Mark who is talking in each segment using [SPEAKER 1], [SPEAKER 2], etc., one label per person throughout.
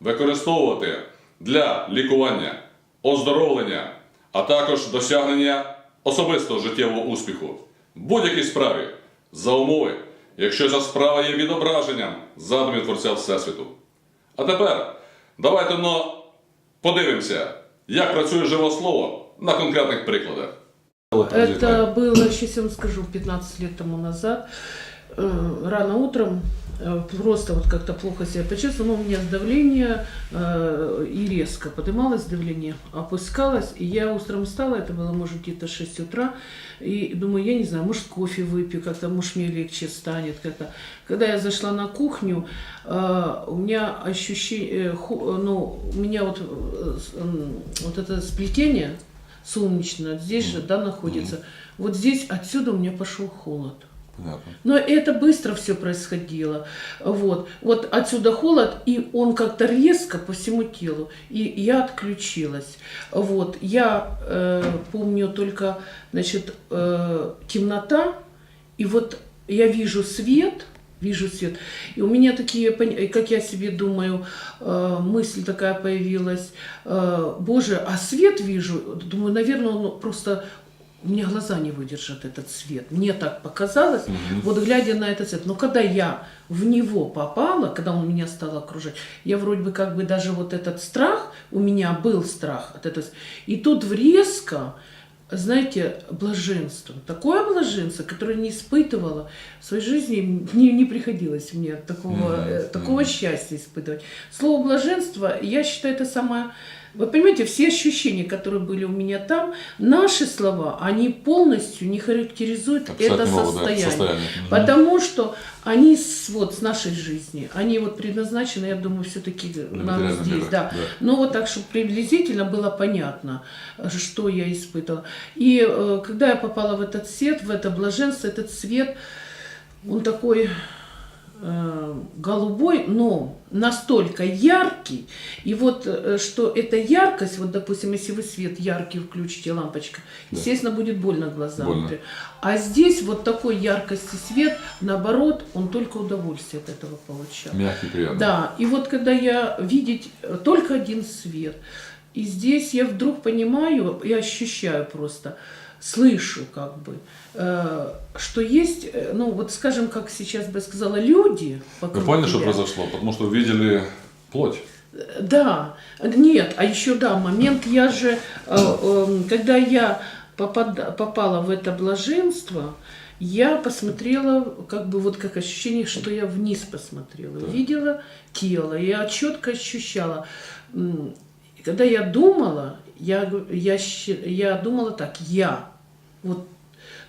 [SPEAKER 1] використовувати для лікування, оздоровлення, а також досягнення особистого життєвого успіху в будь-якій справі за умови, якщо ця справа є відображенням задумів Творця Всесвіту. А тепер давайте но подивимося, як працює живе слово на конкретних прикладах.
[SPEAKER 2] Это было, сейчас я вам скажу, 15 лет тому назад. Э, Рано утром э, просто вот как-то плохо себя почувствовала, но у меня давление э, и резко поднималось давление, опускалось, и я утром встала, это было, может, где-то 6 утра, и думаю, я не знаю, может, кофе выпью, как-то, может, мне легче станет как-то. Когда я зашла на кухню, э, у меня ощущение, э, ху- ну, у меня вот, э, м, вот это сплетение солнечное, здесь же, да, находится. Вот здесь, отсюда у меня пошел холод. Но это быстро все происходило. Вот. вот отсюда холод, и он как-то резко по всему телу. И я отключилась. Вот. Я э, помню только, значит, э, темнота, и вот я вижу свет, вижу свет. И у меня такие, как я себе думаю, э, мысль такая появилась, э, Боже, а свет вижу, думаю, наверное, он просто у меня глаза не выдержат этот свет. Мне так показалось, вот глядя на этот свет. Но когда я в него попала, когда он меня стал окружать, я вроде бы как бы даже вот этот страх, у меня был страх от этого. И тут резко, знаете, блаженство. Такое блаженство, которое не испытывала в своей жизни, не, не приходилось мне такого, э, такого счастья испытывать. Слово блаженство, я считаю, это самое... Вы понимаете, все ощущения, которые были у меня там, наши слова, они полностью не характеризуют это
[SPEAKER 3] могут, да,
[SPEAKER 2] состояние.
[SPEAKER 3] состояние.
[SPEAKER 2] Потому что они с, вот, с нашей жизни, они вот предназначены, я думаю, все-таки нам здесь, да.
[SPEAKER 3] да.
[SPEAKER 2] Ну вот так, чтобы приблизительно было понятно, что я испытывала. И э, когда я попала в этот свет, в это блаженство, этот свет, он такой голубой, но настолько яркий, и вот э, что эта яркость, вот допустим, если вы свет яркий включите, лампочка,
[SPEAKER 3] Да.
[SPEAKER 2] естественно, будет больно глазам.
[SPEAKER 3] Больно.
[SPEAKER 2] А здесь вот такой яркости свет, наоборот, он только удовольствие от этого получал.
[SPEAKER 3] Мягкий, приятный.
[SPEAKER 2] Да, и вот когда я видеть э, только один свет, и здесь я вдруг понимаю, я ощущаю просто, слышу как бы, э, что есть, э, ну вот скажем, как сейчас бы я сказала, люди
[SPEAKER 3] Вы
[SPEAKER 2] вокруг
[SPEAKER 3] поняли, что
[SPEAKER 2] тебя.
[SPEAKER 3] произошло? Потому что увидели плоть.
[SPEAKER 2] Да, нет, а еще да, момент я же, э, э, когда я попад- попала в это блаженство, я посмотрела, как бы вот как ощущение, что я вниз посмотрела, видела тело, я четко ощущала. И Когда я думала, я, я, я думала так, я. Вот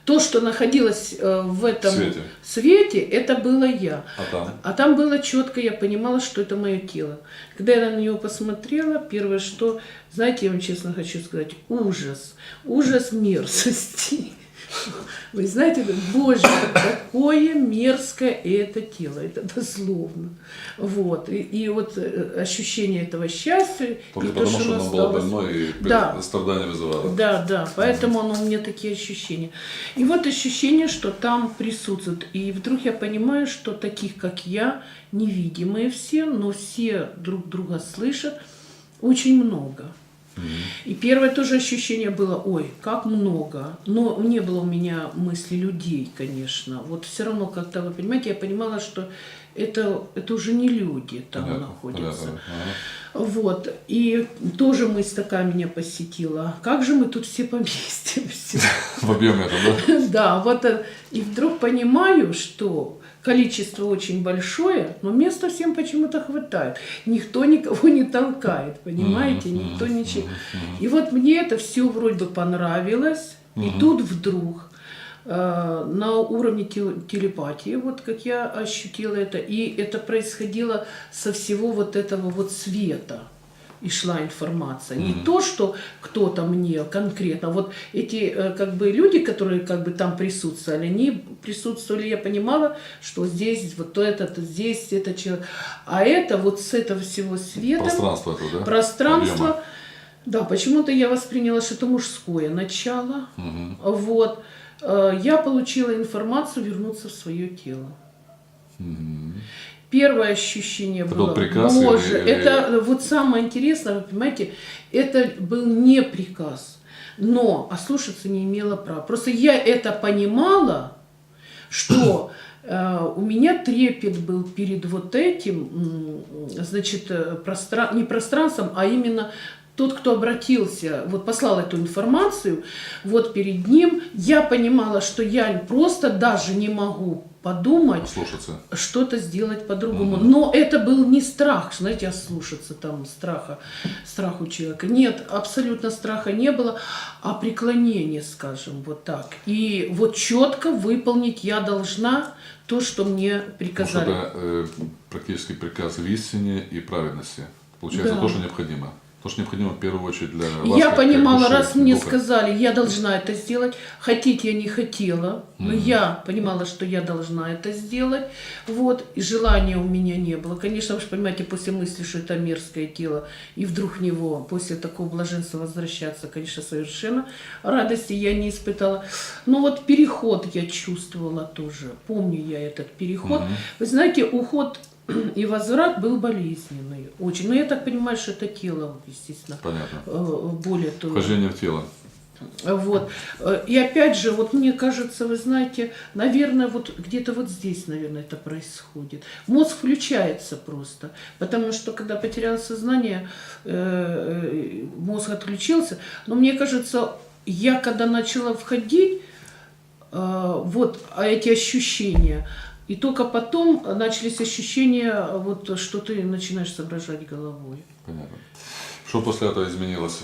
[SPEAKER 2] то, что находилось э, в этом
[SPEAKER 3] Свете.
[SPEAKER 2] свете, это было я.
[SPEAKER 3] А там?
[SPEAKER 2] А там было четко, я понимала, что это мое тело. Когда я на него посмотрела, первое, что, знаете, я вам честно хочу сказать, ужас, ужас мерзости. Вы знаете, боже, какое мерзкое это тело, это дословно. Вот, и, и вот э, ощущение этого счастья,
[SPEAKER 3] Только
[SPEAKER 2] и то,
[SPEAKER 3] потому,
[SPEAKER 2] что
[SPEAKER 3] что
[SPEAKER 2] оно
[SPEAKER 3] было
[SPEAKER 2] осталось.
[SPEAKER 3] больно и
[SPEAKER 2] Да.
[SPEAKER 3] страдания вызывало.
[SPEAKER 2] Да, да, поэтому оно у меня такие ощущения. И вот ощущение, что там присутствует. И вдруг я понимаю, что таких, как я, невидимые все, но все друг друга слышат, очень много. И первое тоже ощущение было, ой, как много. Но не было у меня мысли людей, конечно. Вот все равно как-то, вы понимаете, я понимала, что это, это уже не люди там
[SPEAKER 3] Понятно,
[SPEAKER 2] находятся.
[SPEAKER 3] понятно. Ага.
[SPEAKER 2] Вот. И тоже мысль такая меня посетила. Как же мы тут все поместимся?
[SPEAKER 3] В объеме это, да?
[SPEAKER 2] Да, вот. э, И вдруг понимаю, что количество очень большое, но места всем почему-то хватает. Никто никого не толкает, понимаете? Никто ничего. И вот мне это все вроде бы понравилось. И тут вдруг на уровне тел- телепатии, вот как я ощутила это, и это происходило со всего вот этого вот света и шла информация. Не то, что кто-то мне конкретно, вот эти э, как бы люди, которые как бы там присутствовали, они присутствовали, я понимала, что здесь вот этот, здесь это человек, а это вот с этого всего света
[SPEAKER 3] Пространство это, да?
[SPEAKER 2] пространство.
[SPEAKER 3] Объема.
[SPEAKER 2] Да, почему-то я восприняла, что это мужское начало. Вот. Э, Я получила информацию вернуться в свое тело. Первое ощущение
[SPEAKER 3] Это
[SPEAKER 2] было,
[SPEAKER 3] был приказ
[SPEAKER 2] боже,
[SPEAKER 3] или-
[SPEAKER 2] это вот самое интересное, вы понимаете, это был не приказ, но ослушаться не имела права. Просто я это понимала, что э, у меня трепет был перед вот этим, значит, э, простра- не пространством, а именно тот, кто обратился, вот послал эту информацию, вот перед ним, я понимала, что я просто даже не могу подумать,
[SPEAKER 3] Слушаться.
[SPEAKER 2] что-то сделать по-другому. Но это был не страх, знаете, ослушаться там страха, страх у человека. Нет, абсолютно страха не было, а преклонение, скажем, вот так. И вот четко выполнить я должна то, что мне
[SPEAKER 3] Потому что
[SPEAKER 2] приказали.
[SPEAKER 3] это э, практически приказ в истине и праведности. Получается
[SPEAKER 2] Да.
[SPEAKER 3] то, что необходимо. То, что необходимо в первую очередь для вас.
[SPEAKER 2] Я понимала,
[SPEAKER 3] души,
[SPEAKER 2] раз мне
[SPEAKER 3] духа.
[SPEAKER 2] сказали, я должна это сделать, хотеть я не хотела, но я понимала, что я должна это сделать, вот, и желания у меня не было. Конечно, вы же понимаете, после мысли, что это мерзкое тело, и вдруг в него после такого блаженства возвращаться, конечно, совершенно радости я не испытала. Но вот переход я чувствовала тоже, помню я этот переход. Вы знаете, уход и возврат был болезненный очень. Но я так понимаю, что это тело, естественно,
[SPEAKER 3] Понятно.
[SPEAKER 2] э, более то.
[SPEAKER 3] Вхождение в тело.
[SPEAKER 2] Вот. Э, И опять же, вот мне кажется, вы знаете, наверное, вот где-то вот здесь, наверное, это происходит. Мозг включается просто, потому что когда потерял сознание, э, мозг отключился. Но мне кажется, я когда начала входить, вот а эти ощущения, и только потом начались ощущения, вот что ты начинаешь соображать головой.
[SPEAKER 3] Понятно. Что после этого изменилось?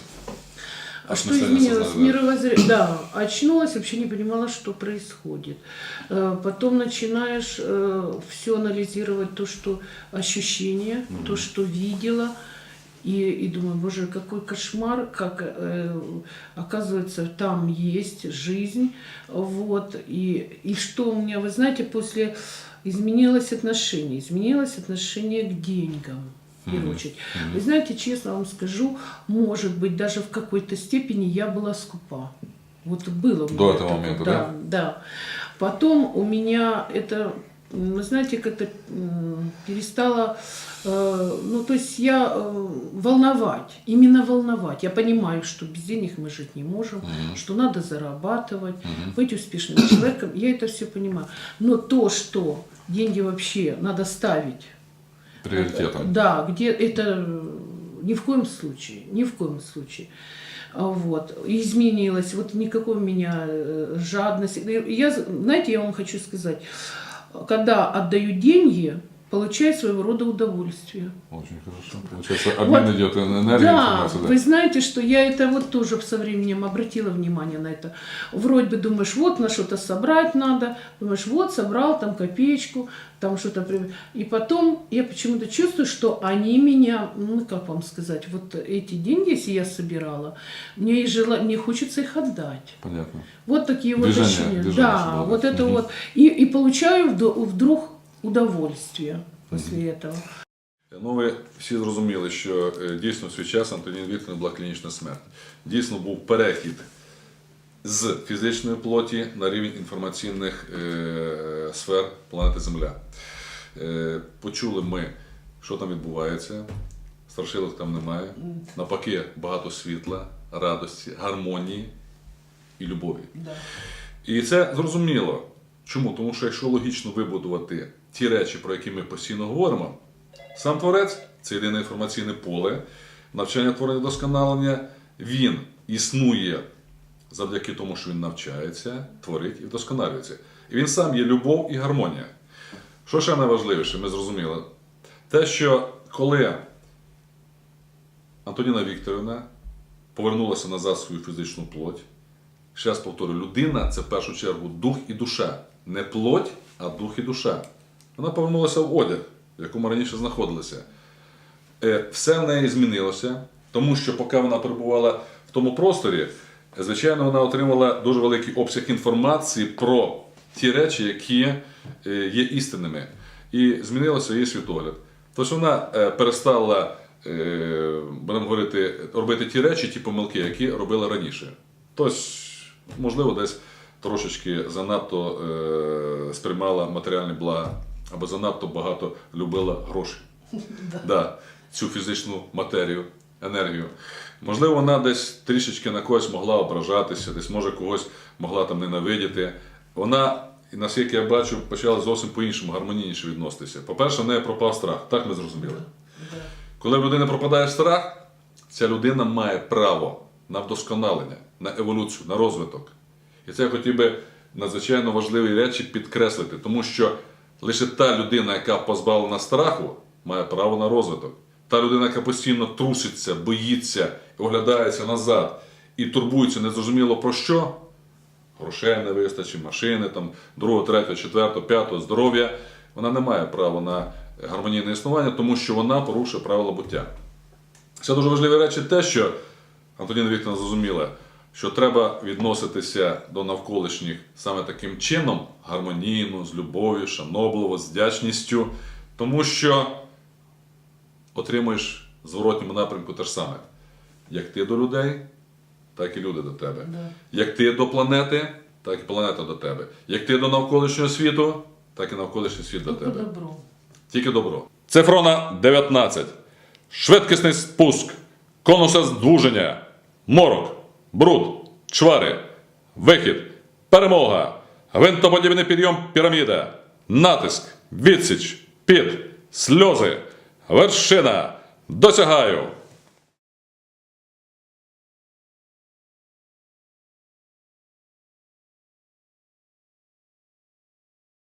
[SPEAKER 2] А что изменилось?
[SPEAKER 3] да.
[SPEAKER 2] Мировоззрение. Да, очнулась, вообще не понимала, что происходит. Э, Потом начинаешь все анализировать, то, что ощущения, то, что видела. И, и думаю, боже, какой кошмар, как э, оказывается там есть жизнь, вот, и, и что у меня, вы знаете, после изменилось отношение, изменилось отношение к деньгам, в первую очередь. Вы знаете, честно вам скажу, может быть, даже в какой-то степени я была скупа. Вот было
[SPEAKER 3] До этого
[SPEAKER 2] такое,
[SPEAKER 3] момента,
[SPEAKER 2] да?
[SPEAKER 3] да?
[SPEAKER 2] Да. Потом у меня это, вы знаете, как-то м, перестало, э, ну, то есть я э, волновать, именно волновать. Я понимаю, что без денег мы жить не можем, что надо зарабатывать, быть успешным человеком. Я это все понимаю. Но то, что деньги вообще надо ставить
[SPEAKER 3] Приоритетом.
[SPEAKER 2] да, где это э, ни в коем случае, ни в коем случае. А Вот. Изменилось. Вот никакой у меня э, жадности. Я, знаете, я вам хочу сказать, когда отдаю деньги, получаю своего рода удовольствие.
[SPEAKER 3] Очень хорошо. Получается, обмен
[SPEAKER 2] Вот.
[SPEAKER 3] идет энергией,
[SPEAKER 2] Да,
[SPEAKER 3] да?
[SPEAKER 2] вы знаете, что я это вот тоже со временем обратила внимание на это. Вроде бы думаешь, вот на что-то собрать надо, думаешь, вот собрал там копеечку, там что-то... И потом я почему-то чувствую, что они меня, ну как вам сказать, вот эти деньги, если я собирала, мне, и жела... мне хочется их отдать.
[SPEAKER 3] Понятно.
[SPEAKER 2] Вот такие вот
[SPEAKER 3] движение
[SPEAKER 2] Да, вот это
[SPEAKER 3] Мгм.
[SPEAKER 2] вот. И, и получаю вд- вдруг удовольствие после этого.
[SPEAKER 3] Ну, ви всі зрозуміли, що е, дійсно в свій час Антоніна Вікторівна була клінічна смерть. Дійсно був перехід з фізичної плоті на рівень інформаційних е, сфер планети Земля. Е, почули ми, що там відбувається. Страшилок там немає. Навпаки, багато світла, радості, гармонії і любові. І це зрозуміло. Чому? Тому що якщо логічно вибудувати ті речі, про які ми постійно говоримо, сам творець це єдине інформаційне поле, навчання творення досконалення, він існує завдяки тому, що він навчається, творить і вдосконалюється. І він сам є любов і гармонія. Що ще найважливіше, ми зрозуміли? Те, що коли Антоніна Вікторівна повернулася назад свою фізичну плоть, Ще раз повторю, людина це в першу чергу дух і душа. Не плоть, а дух і душа. Вона повернулася в одяг, в якому раніше знаходилася. Е, Все в неї змінилося, тому що поки вона перебувала в тому просторі, звичайно, вона отримала дуже великий обсяг інформації про ті речі, які е, є істинними. І змінилося її світогляд. Тобто вона е, перестала, будемо говорити, робити ті речі, ті помилки, які робила раніше. Тобто, можливо, десь трошечки занадто е, сприймала матеріальні блага або занадто багато любила гроші да, цю фізичну матерію, енергію. Можливо, вона десь трішечки на когось могла ображатися, десь може когось могла там ненавидіти. Вона, і наскільки я бачу, почала зовсім по-іншому, гармонійніше відноситися. По-перше, в неї пропав страх. Так ми зрозуміли. Коли в людини пропадає страх, ця людина має право на вдосконалення, на еволюцію, на розвиток. І це я хотів би надзвичайно важливі речі підкреслити, тому що лише та людина, яка позбавлена страху, має право на розвиток. Та людина, яка постійно труситься, боїться, оглядається назад і турбується незрозуміло про що, грошей не вистачить, машини, там, другого, третього, четвертого, п'ятого, здоров'я, вона не має права на гармонійне існування, тому що вона порушує правила буття. Це дуже важливі речі, те, що Антоніна Вікторовна зрозуміла, що треба відноситися до навколишніх саме таким чином, гармонійно, з любов'ю, шанобливо, з вдячністю, тому що отримуєш в зворотньому напрямку те ж саме. Як ти до людей, так і люди до тебе.
[SPEAKER 2] Да.
[SPEAKER 3] Як ти до планети, так і планета до тебе. Як ти до навколишнього світу, так і навколишній світ до тебе.
[SPEAKER 2] Добро.
[SPEAKER 3] Тільки добро.
[SPEAKER 1] Цифрона 19. Швидкісний спуск. Конусе здвуження. Морок. Бруд. Чвари. Вихід. Перемога. Гвинтоподібний підйом піраміда. Натиск. Відсіч. Під. Сльози. Вершина. Досягаю.